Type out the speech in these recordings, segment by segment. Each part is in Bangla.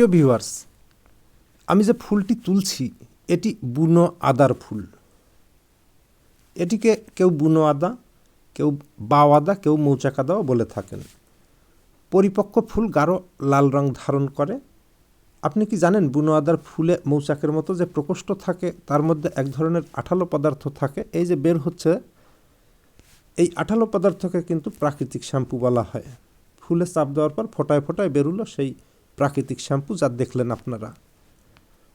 প্রিয় ভিউয়ার্স আমি যে ফুলটি তুলছি, এটি বুনো আদার ফুল। এটিকে কেউ বুনো আদা, কেউ বাও আদা, কেউ মৌচাক আদাও বলে থাকেন। পরিপক্ক ফুল গাঢ় লাল রং ধারণ করে। আপনি কি জানেন বুনো আদার ফুলে মৌচাকের মতো যে প্রকোষ্ঠ থাকে, তার মধ্যে এক ধরনের আঠালো পদার্থ থাকে? এই যে বের হচ্ছে, এই আঠালো পদার্থকে কিন্তু প্রাকৃতিক শ্যাম্পু বলা হয়। ফুলে চাপ দেওয়ার পর ফোটায় ফোটায় বেরুলো সেই প্রাকৃতিক শ্যাম্পু যা দেখলেন আপনারা।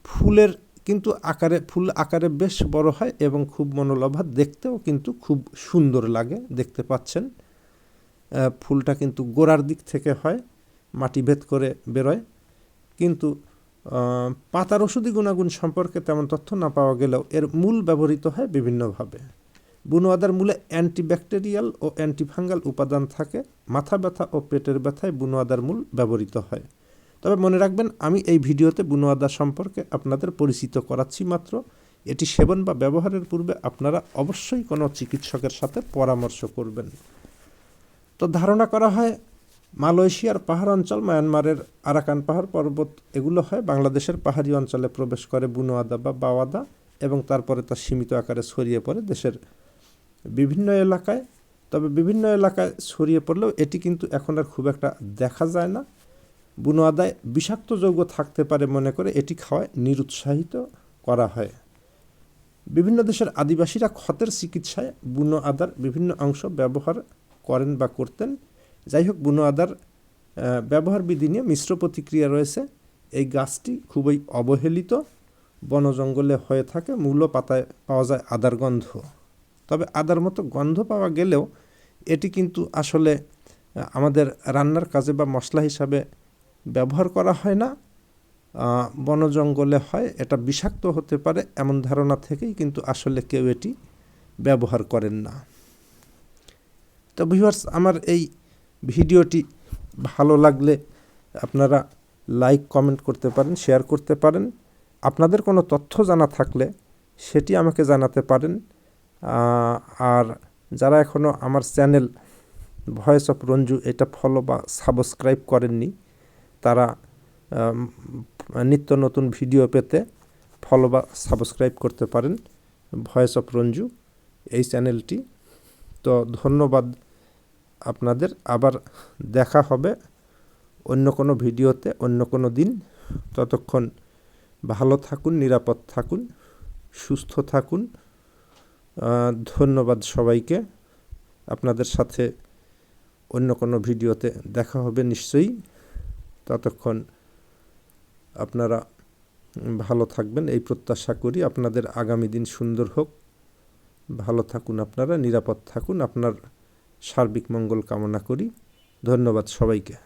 ফুলের কিন্তু আকারে, ফুল আকারে বেশ বড় হয় এবং খুব মনোলভা, দেখতেও কিন্তু খুব সুন্দর লাগে, দেখতে পাচ্ছেন। ফুলটা কিন্তু গোড়ার দিক থেকে হয়, মাটি ভেদ করে বেরোয়। কিন্তু পাতার ওষুধি গুণাগুণ সম্পর্কে তেমন তথ্য না পাওয়া গেলেও এর মূল ব্যবহৃত হয় বিভিন্নভাবে। বুনোয়াদার মূলে অ্যান্টিব্যাকটেরিয়াল ও অ্যান্টিফাঙ্গাল উপাদান থাকে, মাথা ব্যথা ও পেটের ব্যথায় বুনোয়াদার মূল ব্যবহৃত হয়। তবে মনে রাখবেন, আমি এই ভিডিওতে বুনোয়াদা সম্পর্কে আপনাদের পরিচিত করাচ্ছি মাত্র। এটি সেবন বা ব্যবহারের পূর্বে আপনারা অবশ্যই কোনো চিকিৎসকের সাথে পরামর্শ করবেন। তো ধারণা করা হয়, মালয়েশিয়ার পাহাড় অঞ্চল মায়ানমারের আরাকান পাহাড় পর্বত, এগুলো হয় বাংলাদেশের পাহাড়ি অঞ্চলে প্রবেশ করে বুনোয়াদা বা বাওয়াদা এবং তারপরে তা সীমিত আকারে ছড়িয়ে পড়ে দেশের বিভিন্ন এলাকায়। তবে বিভিন্ন এলাকায় ছড়িয়ে পড়লেও এটি কিন্তু এখন আর খুব একটা দেখা যায় না। বুনো আদায় বিষাক্ত যৌগ থাকতে পারে মনে করে এটি খাওয়ায় নিরুৎসাহিত করা হয়। বিভিন্ন দেশের আদিবাসীরা ক্ষতের চিকিৎসায় বুনো আদার বিভিন্ন অংশ ব্যবহার করেন বা করতেন। যাই হোক বুনো আদার ব্যবহার বিধি নিয়ে মিশ্র প্রতিক্রিয়া রয়েছে। এই গাছটি খুবই অবহেলিত বন জঙ্গলে হয়ে থাকে, মূল পাতায় পাওয়া যায় আদার গন্ধ। তবে আদার মতো গন্ধ পাওয়া গেলেও এটি কিন্তু আসলে আমাদের রান্নার কাজে বা মশলা হিসাবে ব্যবহার করা হয় না। বন জঙ্গলে হয়, এটা বিষাক্ত হতে পারে, এমন ধারণা থেকেই কিন্তু আসলে কেউ এটি ব্যবহার করেন না। তো ভিউয়ার্স আমার এই ভিডিওটি ভালো লাগলে আপনারা লাইক কমেন্ট করতে পারেন শেয়ার করতে পারেন। আপনাদের কোনো তথ্য জানা থাকলে সেটি আমাকে জানাতে পারেন। আর যারা এখনও আমার চ্যানেল ভয়েস অফ রঞ্জু এটা ফলো বা সাবস্ক্রাইব করেননি তারা নিত্য নতুন ভিডিও পেতে ফলো বা সাবস্ক্রাইব করতে পারেন। ভয়েস অফ রঞ্জু এই চ্যানেলটি। তো ধন্যবাদ আপনাদের। আবার দেখা হবে অন্য কোনো ভিডিওতে অন্য কোনো দিন। ততক্ষণ ভালো থাকুন, নিরাপদ থাকুন, সুস্থ থাকুন। ধন্যবাদ সবাইকে। আপনাদের সাথে অন্য কোনো ভিডিওতে দেখা হবে নিশ্চয়ই। ততক্ষণ আপনারা ভালো থাকবেন। এই প্রত্যাশা করি আপনাদের আগামী দিন সুন্দর হোক। ভালো থাকুন আপনারা, নিরাপদ থাকুন। আপনার সার্বিক মঙ্গল কামনা করি। ধন্যবাদ সবাইকে।